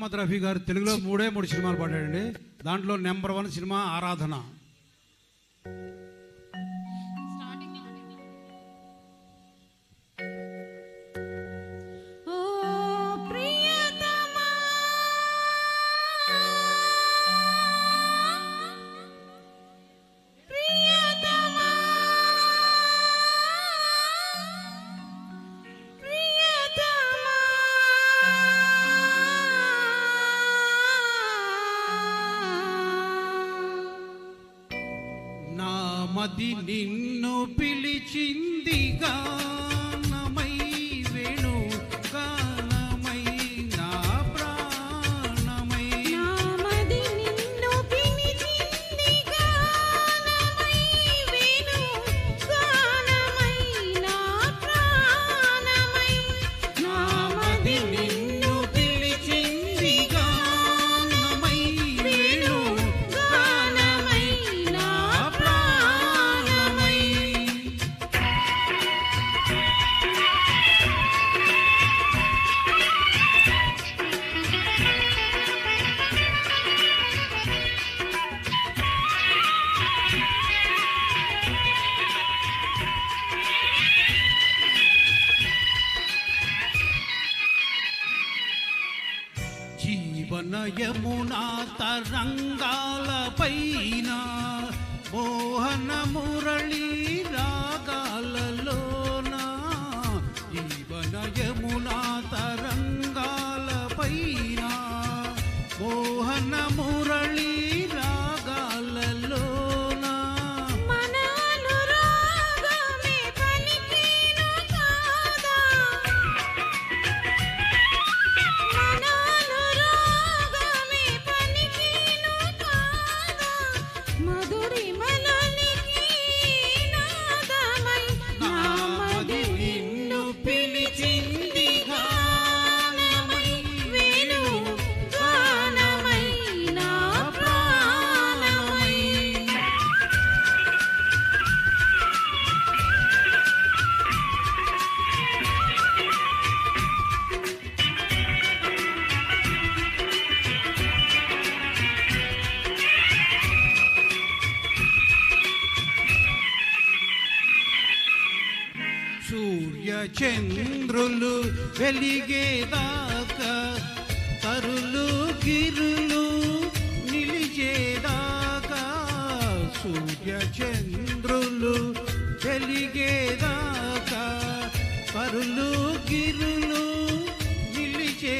మహమ్మద్ రఫీ గారు తెలుగులో మూడే మూడు సినిమాలు పాడాడండి. దాంట్లో నెంబర్ వన్ సినిమా ఆరాధన. నా మది నిన్ను పిలిచిందిగా. జీవన యమునా తరంగాల పైన మోహన మురళి రాగాలలోన జీవన యమునా తరంగ సూర్య సూర్యచంద్రులు వెలిగేదాకా తరులు గిరులు నిలిచేదాకా సూర్యచంద్రులు వెలిగేదాకా తరులు గిరులు నిలిచే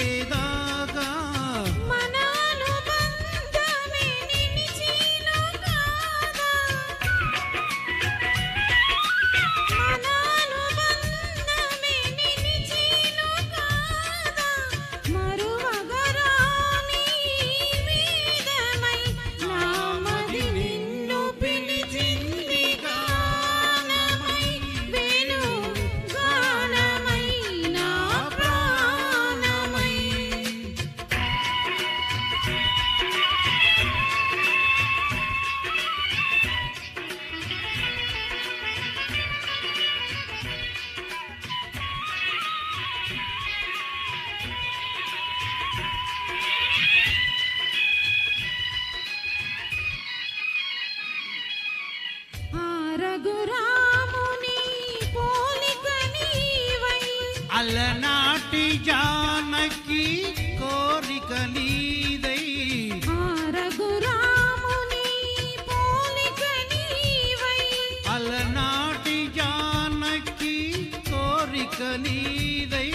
అలనాటి జానకి కోరిక నీదై అలనాటి జానకి కోరిక నీదై